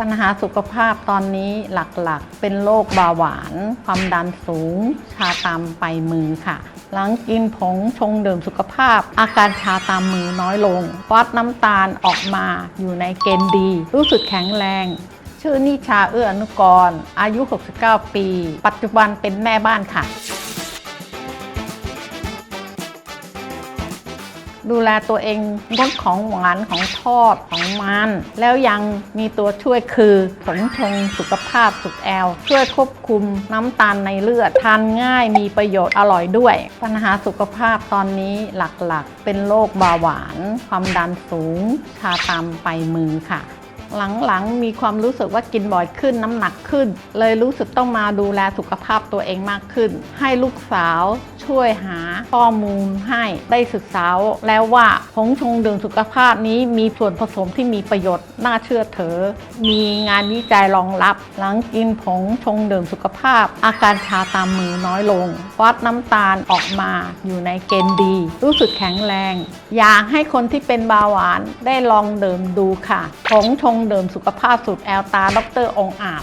ปัญหาสุขภาพตอนนี้หลักๆ เป็นโรคเบาหวาน ความดันสูง ชาตามไปมือค่ะ หลังกินผงชงดื่มสุขภาพ อาการชาตามมือน้อยลง วัดน้ำตาลออกมาอยู่ในเกณฑ์ดี รู้สึกแข็งแรง ชื่อนิชาเอื้ออนุกร อายุ 69 ปี ปัจจุบันเป็นแม่บ้านค่ะ ดูแลตัวเองงดของหวานของทอดของมัน แล้วยังมีตัวช่วยคือสมชงสุขภาพสุดแอล ช่วยควบคุมน้ำตาลในเลือด ทานง่ายมีประโยชน์อร่อยด้วย ปัญหาสุขภาพตอนนี้หลักๆ เป็นโรคเบาหวาน ความดันสูงชาตามไปมือค่ะ หลังๆ มีความรู้สึกว่ากินบ่อยขึ้นน้ำหนักขึ้น เลยรู้สึกต้องมาดูแลสุขภาพตัวเองมากขึ้น ให้ลูกสาวช่วยหาข้อมูลให้ได้ศึกษาแล้วว่าผงชงดื่มสุขภาพนี้มีส่วนผสมที่มีประโยชน์น่าเชื่อถือ มีงานวิจัยรองรับ หลังกินผงชงดื่มสุขภาพ อาการชาตามมือน้อยลง วัดน้ำตาลออกมาอยู่ในเกณฑ์ดี รู้สึกแข็งแรง อยากให้คนที่เป็นเบาหวานได้ลองดื่มดูค่ะผงชงเดิมสุขภาพสูตรแอลตาดรองอาจ